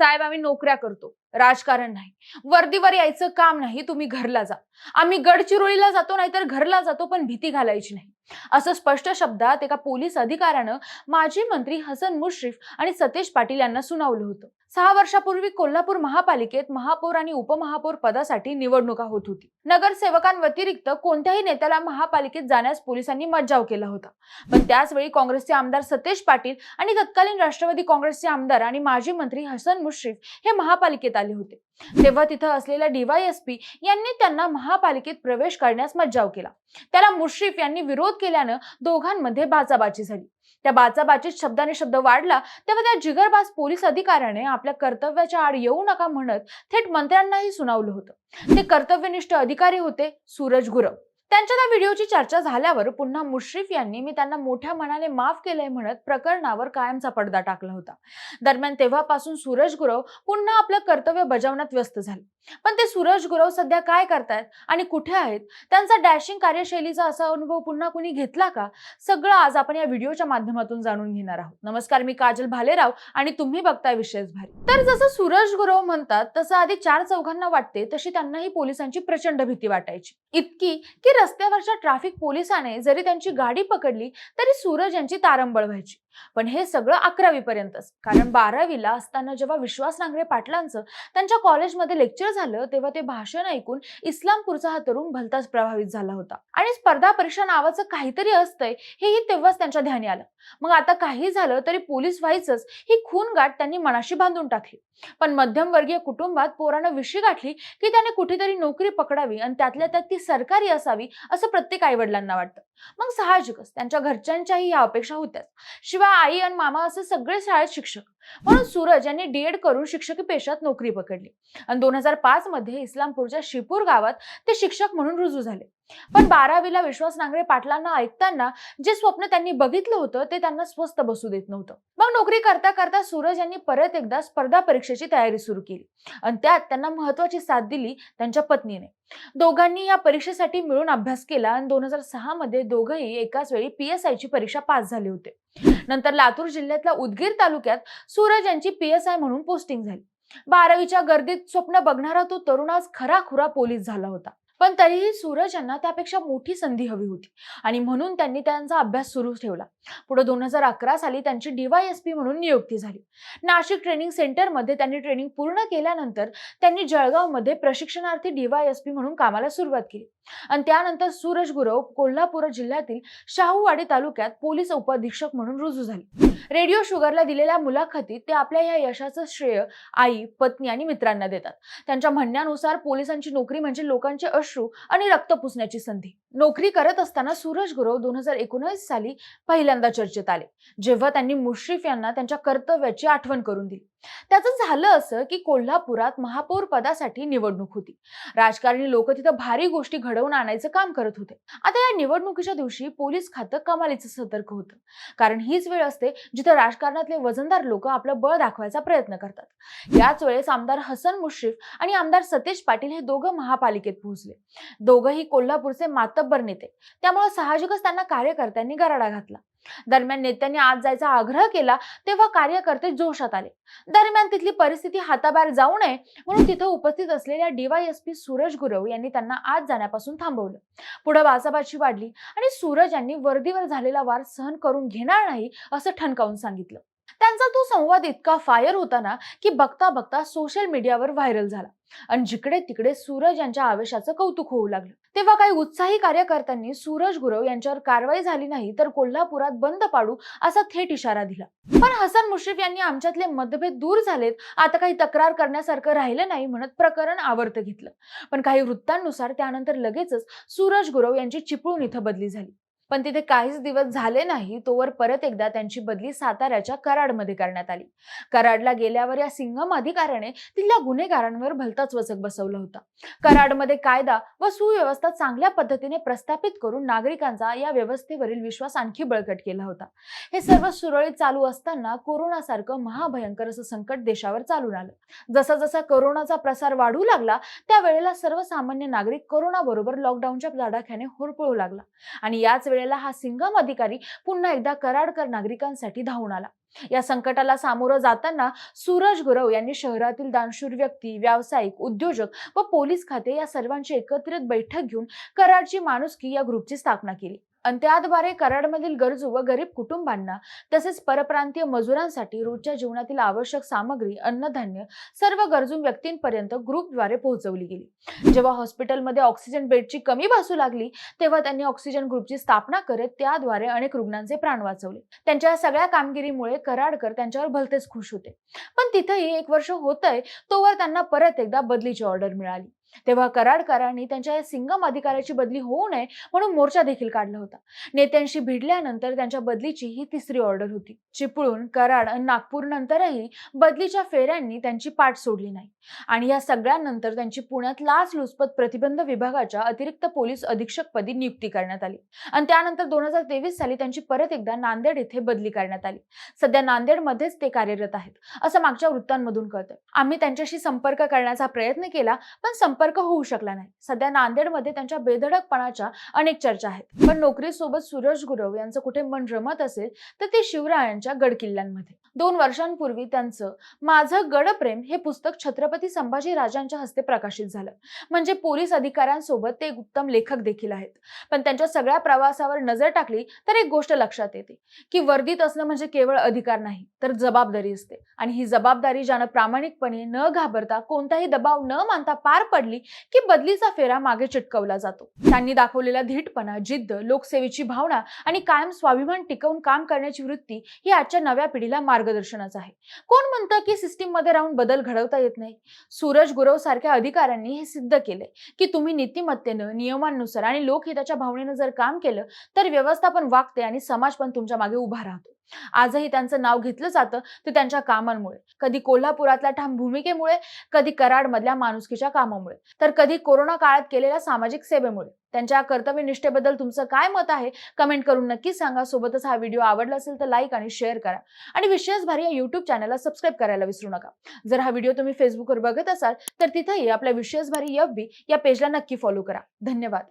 साहेब आम्ही नोकऱ्या करतो. राजकारण नाही. वर्दीवर यायचं काम नाही तुम्ही घरला जा. आम्ही गडचिरोलीला जातो नाहीतर घरला जातो पण भीती घालायची नाही. असं स्पष्ट शब्दात एका पोलीस अधिकाऱ्यानं माजी मंत्री हसन मुश्रीफ आणि सतेज पाटील यांना सुनावलं होतं. सहा वर्षापूर्वी कोल्हापूर महापालिकेत महापौर आणि उपमहापौर पदासाठी निवडणुका होत होती. नगरसेवकांव्यतिरिक्त कोणत्याही नेत्याला महापालिकेत जाण्यास पोलिसांनी मज्जाव केला होता. पण त्याचवेळी काँग्रेसचे आमदार सतेज पाटील आणि तत्कालीन राष्ट्रवादी काँग्रेसचे आमदार आणि माजी मंत्री हसन मुश्रीफ हे महापालिकेत आले होते. तेव्हा तिथं असलेल्या डीवायएसपी यांनी त्यांना महापालिकेत प्रवेश करण्यास मज्जाव केला. त्याला मुश्रीफ यांनी विरोध केल्यानं दोघांमध्ये बाचाबाची झाली. त्या बाचाबाचीत शब्दाने शब्द वाढला तेव्हा त्या जिगरबाज पोलीस अधिकाऱ्याने आपल्या कर्तव्याच्या आड येऊ नका म्हणत थेट मंत्र्यांनाही सुनावलं होतं. ते कर्तव्यनिष्ठ अधिकारी होते सूरज गुरव. त्यांच्या त्या व्हिडिओची चर्चा झाल्यावर पुन्हा मुश्रीफ यांनी मी त्यांना मोठ्या मनाने माफ केलंय म्हणत प्रकरणावर कायमचा पडदा टाकला होता. दरम्यान तेव्हापासून सूरज गुरव पुन्हा आपलं कर्तव्य बजावण्यात व्यस्त झाले. पण ते सूरज गुरव सध्या काय करतायत आणि कुठे आहेत? त्यांचा डॅशिंग कार्यशैलीचा असा अनुभव पुन्हा कुणी घेतला का? सगळं आज आपण या व्हिडिओच्या माध्यमातून जाणून घेणार आहोत. नमस्कार मी काजल भालेराव आणि तुम्ही बघताय विशेष भारी. तर जसं सूरज गुरव म्हणतात तसं आधी चार चौघांना वाटते तशी त्यांनाही पोलिसांची प्रचंड भीती वाटायची. इतकी की रस्त्यावरच्या ट्रॅफिक पोलिसाने जरी त्यांची गाडी पकडली तरी सूरज यांची तारंबळ व्हायची. पण हे सगळं अकरावी पर्यंतच कारण बारावीला असताना जेव्हा विश्वास नांगरे पाटलांचं त्यांच्या कॉलेजमध्ये लेक्चर झालं तेव्हा ते भाषण ऐकून इस्लामपूरचा हा तरुण भलताच प्रभावित झाला होता. आणि स्पर्धा परीक्षा नावाचं काहीतरी असतंय हेही तेव्हाच त्यांच्या ध्यानी आलं. मग आता काही झालं तरी पोलीस व्हायचंच ही खून गाठ त्यांनी मनाशी बांधून टाकली. पण मध्यमवर्गीय कुटुंबात पोरानं विशी गाठली की त्याने कुठेतरी नोकरी पकडावी आणि त्यातल्या त्यात ती सरकारी असावी असं प्रत्येक आई वडिलांना वाटतं. मग साहजिकच त्यांच्या घरच्यांच्याही या अपेक्षा होत्याच. शिवाय आई आणि मामा असे सगळे शाळेत शिक्षक. म्हणून सूरज यांनी डीएड करून शिक्षकी पेशात नोकरी पकडली. आणि दोन हजार पाच मध्ये इस्लामपूरच्या शिपूर गावात ते शिक्षक म्हणून रुजू झाले. पण बारावीला विश्वास नांगरे पाटलांना ऐकताना जे स्वप्न त्यांनी बघितलं होतं ते त्यांना स्वस्त बसू देत नव्हतं. मग नोकरी करता करता सूरज यांनी परत एकदा स्पर्धा परीक्षेची तयारी सुरू केली. आणि त्यात त्यांना महत्वाची साथ दिली त्यांच्या पत्नीने. दोघांनी या परीक्षेसाठी मिळून अभ्यास केला आणि दोन हजार सहा मध्ये दोघंही एकाच वेळी पीएसआय ची परीक्षा पास झाले होते. नंतर लातूर जिल्ह्यातल्या उदगीर तालुक्यात सूरज यांची पीएसआय म्हणून पोस्टिंग झाली. बारावीच्या गर्दीत स्वप्न बघणारा तो तरुणास खरा खराखुरा पोलीस झाला होता. पण तरीही सूरज यांना त्यापेक्षा मोठी संधी हवी होती. आणि म्हणून त्यांनी त्यांचा अभ्यास सुरू ठेवला. पुढे दोन हजार अकरा साली त्यांची डीवायएसपी म्हणून नियुक्ती झाली. नाशिक ट्रेनिंग सेंटरमध्ये त्यांनी ट्रेनिंग पूर्ण केल्यानंतर त्यांनी जळगावमध्ये प्रशिक्षणार्थी डीवायएसपी म्हणून कामाला सुरुवात केली. आणि त्यानंतर सूरज गुरव कोल्हापूर जिल्ह्यातील शाहूवाडी तालुक्यात पोलीस उपअधीक्षक म्हणून रुजू झाले. रेडिओ शुगरला दिलेल्या मुलाखतीत ते आपल्या या यशाचं श्रेय आई पत्नी आणि मित्रांना देतात. त्यांच्या म्हणण्यानुसार पोलिसांची नोकरी म्हणजे लोकांचे अश अश्रू आणि रक्त पुसण्याची संधी. नोकरी करत असताना सूरज गुरव दोन हजार एकोणीस साली पहिल्यांदा चर्चेत आले. जेव्हा त्यांनी मुश्रीफ यांना त्यांच्या कर्तव्याची आठवण करून दिली. त्याचं झालं असं की कोल्हापुरात महापौर पदासाठी निवडणूक होती. राजकारणी लोक तिथं भारी गोष्टी घडवून आणायचं काम करत होते. आता या निवडणुकीच्या दिवशी पोलीस खातं कमालीचं सतर्क होतं. कारण हीच वेळ असते जिथं राजकारणातले वजनदार लोक आपलं बळ दाखवायचा प्रयत्न करतात. याच वेळेस आमदार हसन मुश्रीफ आणि आमदार सतेज पाटील हे दोघं महापालिकेत पोहोचले. दोघंही कोल्हापूरचे तब्बर नेते. त्यामुळे साहजिकच त्यांना कार्यकर्त्यांनी गराडा घातला. दरम्यान नेत्यांनी आज जायचा आग्रह केला तेव्हा कार्यकर्ते जोशात आले. दरम्यान तिथली परिस्थिती हाताबाहेर जाऊ नये म्हणून तिथे उपस्थित असलेल्या डीवायएसपी सूरज गुरव यांनी त्यांना आज जाण्यापासून थांबवलं. पुढे बाचाबाची वाढली आणि सूरज यांनी वर्दीवर झालेला वार सहन करून घेणार नाही असं ठणकावून सांगितलं. त्यांचा तो संवाद इतका फायर होता ना की बघता बघता सोशल मीडियावर व्हायरल झाला. आणि जिकडे तिकडे सूरज यांच्या आवेशाचं कौतुक होऊ लागलं. तेव्हा काही उत्साही कार्यकर्त्यांनी सूरज गुरव यांच्यावर कारवाई झाली नाही तर कोल्हापुरात बंद पाडू असा थेट इशारा दिला. पण हसन मुश्रीफ यांनी आमच्यातले मतभेद दूर झालेत आता काही तक्रार करण्यासारखं राहिलं नाही म्हणत प्रकरण आवर्त घेतलं. पण काही वृत्तांनुसार त्यानंतर लगेचच सूरज गुरव यांची चिपळूण इथं बदली झाली. पण तिथे काहीच दिवस झाले नाही तोवर परत एकदा त्यांची बदली साताऱ्याच्या कराडमध्ये करण्यात आली. कराडला गेल्यावर या सिंघम अधिकाऱ्याने तिथल्या गुन्हेगारांवर भलताच वचक बसवला होता. कराडमध्ये कायदा व सुव्यवस्था चांगल्या पद्धतीने प्रस्थापित करून नागरिकांचा या व्यवस्थेवरील विश्वास आणखी बळकट केला होता. हे सर्व सुरळीत चालू असताना कोरोनासारखं महाभयंकर असं संकट देशावर चालून आलं. जसा जसा कोरोनाचा प्रसार वाढू लागला त्यावेळेला सर्वसामान्य नागरिक कोरोना बरोबर लॉकडाऊनच्या तडाख्याने होरपळू लागला. आणि याच वेळेला वेळेला हा सिंघम अधिकारी पुन्हा एकदा कराडकर नागरिकांसाठी धावून आला. या संकटाला सामोरं जाताना सूरज गुरव यांनी शहरातील दानशूर व्यक्ती व्यावसायिक उद्योजक व पोलीस खाते या सर्वांची एकत्रित बैठक घेऊन कराडची माणुसकी या ग्रुपची स्थापना केली. आणि त्याद्वारे कराडमधील गरजू व गरीब कुटुंबांना तसेच परप्रांतीय मजुरांसाठी रोजच्या जीवनातील आवश्यक सामग्री अन्नधान्य सर्व गरजू व्यक्तींपर्यंत ग्रुपद्वारे पोहोचवली गेली. जेव्हा हॉस्पिटलमध्ये ऑक्सिजन बेडची कमी भासू लागली तेव्हा त्यांनी ऑक्सिजन ग्रुपची स्थापना करत त्याद्वारे अनेक रुग्णांचे प्राण वाचवले. त्यांच्या सगळ्या कामगिरीमुळे कराडकर त्यांच्यावर भलतेच खुश होते. पण तिथेही एक वर्ष होतंय तोवर त्यांना परत एकदा बदलीची ऑर्डर मिळाली. तेव्हा कराडकरांनी त्यांच्या या सिंगम अधिकाऱ्याची बदली होऊ नये म्हणून मोर्चा देखील काढला होता. नेत्यांशी भिडल्यानंतर त्यांच्या बदलीची ही तिसरी ऑर्डर होती. चिपळूण कराड आणि नागपूर नंतरही बदलीच्या फेऱ्यांनी त्यांची पाठ सोडली नाही. आणि या सगळ्यांनंतर त्यांची पुण्यात लाचलुचपत प्रतिबंध विभागाच्या अतिरिक्त पोलीस अधीक्षक पदी नियुक्ती करण्यात आली. आणि त्यानंतर दोन हजार तेवीस साली त्यांची परत एकदा नांदेड येथे बदली करण्यात आली. सध्या नांदेडमध्येच ते कार्यरत आहेत असं मागच्या वृत्तांमधून कळतंय. आम्ही त्यांच्याशी संपर्क करण्याचा प्रयत्न केला पण संपर्क संपर्क होऊ शकला नाही. सध्या नांदेडमध्ये त्यांच्या बेधडकपणाच्या अनेक चर्चा आहेत. पण नोकरीसोबत सूरज गुरव यांचं कुठे मन रमत असेल तर ते शिवरायांच्या गडकिल्ल्यांमध्ये. दोन वर्षांपूर्वी त्यांचं माझं गडप्रेम हे पुस्तक छत्रपती संभाजी राजांच्या हस्ते प्रकाशित झालं. म्हणजे पोलीस अधिकाऱ्यांसोबत ते उत्तम लेखक देखील आहेत. पण त्यांच्या सगळ्या प्रवासावर नजर टाकली तर एक गोष्ट लक्षात येते की वर्दीत असणं म्हणजे केवळ अधिकार नाही तर जबाबदारी असते. आणि ही जबाबदारी ज्यानं प्रामाणिकपणे न घाबरता कोणताही दबाव न मानता पार पडली की बदलीचा फेरा मागे चिटकवला जातो. त्यांनी दाखवलेला धीटपणा जिद्द लोकसेवेची भावना आणि कायम स्वाभिमान टिकवून काम करण्याची वृत्ती ही आजच्या नव्या पिढीला मार्गदर्शनच आहे. कोण म्हणतं की सिस्टीममध्ये राहून बदल घडवता येत नाही? सूरज गुरव सारख्या अधिकाऱ्यांनी हे सिद्ध केले की तुम्ही नीतिमत्तेनं नियमांनुसार आणि लोकहिताच्या भावनेनं जर काम केलं तर व्यवस्थापन वागते आणि समाज पण तुमच्या मागे उभा राहतो. आजही त्यांचं नाव घेतलं जातं ते त्यांच्या कामांमुळे. कधी कोल्हापुरातल्या ठाम भूमिकेमुळे कधी कराडमधल्या माणुसकीच्या कामामुळे. तर कधी कोरोना काळात केलेल्या सामाजिक सेवेमुळे. त्यांच्या कर्तव्य निष्ठेबद्दल तुमचं काय मत आहे? कमेंट करून नक्की सांगा. सोबतच हा व्हिडिओ आवडला असेल तर लाईक आणि शेअर करा. आणि विशेष भारी या युट्यूब चॅनलला सबस्क्राईब करायला विसरू नका. जर हा व्हिडिओ तुम्ही फेसबुकवर बघत असाल तर तिथेही आपल्या विशेष भारी यफ बी या पेजला नक्की फॉलो करा. धन्यवाद.